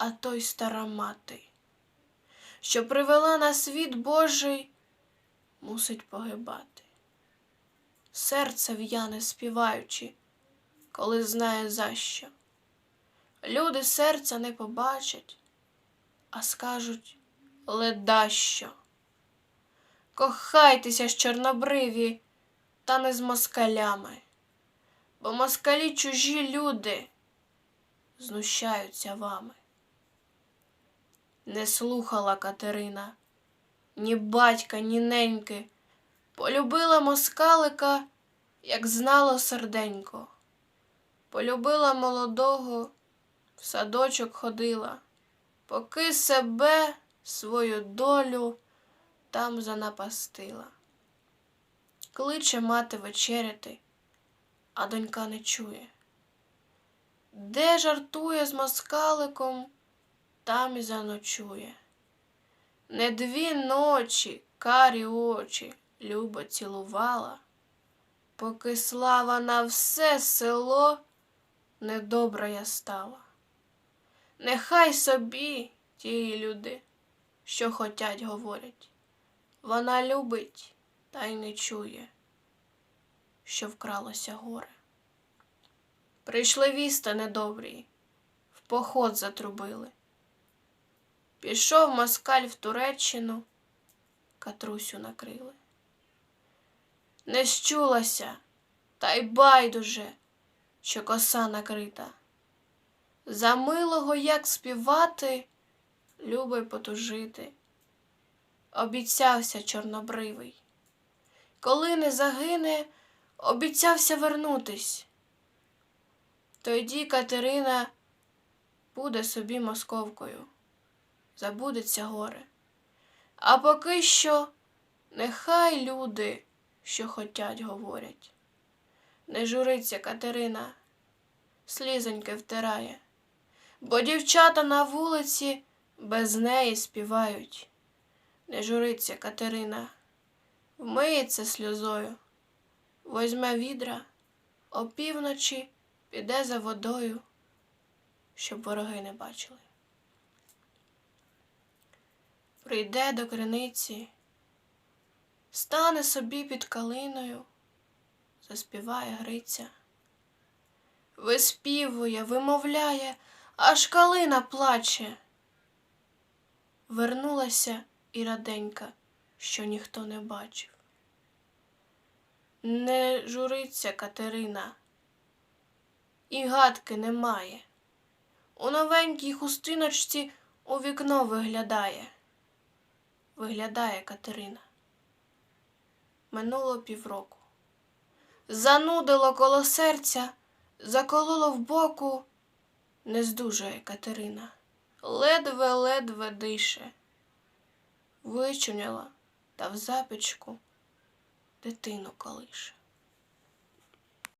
а той стара мати, що привела на світ Божий, мусить погибати. Серце в'яне співаючи, коли знає за що. Люди серця не побачать, а скажуть ледащо. Кохайтеся ж, чорнобриві, та не з москалями, бо москалі чужі люди знущаються вами. Не слухала Катерина ні батька, ні неньки, полюбила москалика, як знало серденько, полюбила молодого, в садочок ходила, поки себе, свою долю там занапастила. Кличе мати вечеряти, а донька не чує. Де жартує з москаликом, там і заночує. Не дві ночі карі очі любо цілувала, поки слава на все село недобра я стала. Нехай собі ті люди, що хотять, говорять. Вона любить та й не чує, що вкралося горе. Прийшли віста недобрі, в поход затрубили. Пішов москаль в Туреччину, катрусю накрили. Не щулася, та й байдуже, що коса накрита. За милого, як співати, любий потужити. Обіцявся чорнобривий. Коли не загине, обіцявся вернутись. Тоді Катерина буде собі московкою, забудеться горе. А поки що нехай люди, що хотять, говорять. Не журиться Катерина, слізоньки втирає, бо дівчата на вулиці без неї співають. Не журиться Катерина, вмиється сльозою, возьме відра, опівночі піде за водою, щоб вороги не бачили. Прийде до криниці, стане собі під калиною, заспіває Гриця. Виспівує, вимовляє, аж калина плаче. Вернулася і раденька, що ніхто не бачив. Не журиться Катерина, і гадки немає. У новенькій хустиночці у вікно виглядає. Виглядає Катерина. Минуло півроку. Занудило коло серця, закололо в боку, не здужує Катерина. Ледве-ледве дише. Вичуняла та в запічку дитину колише.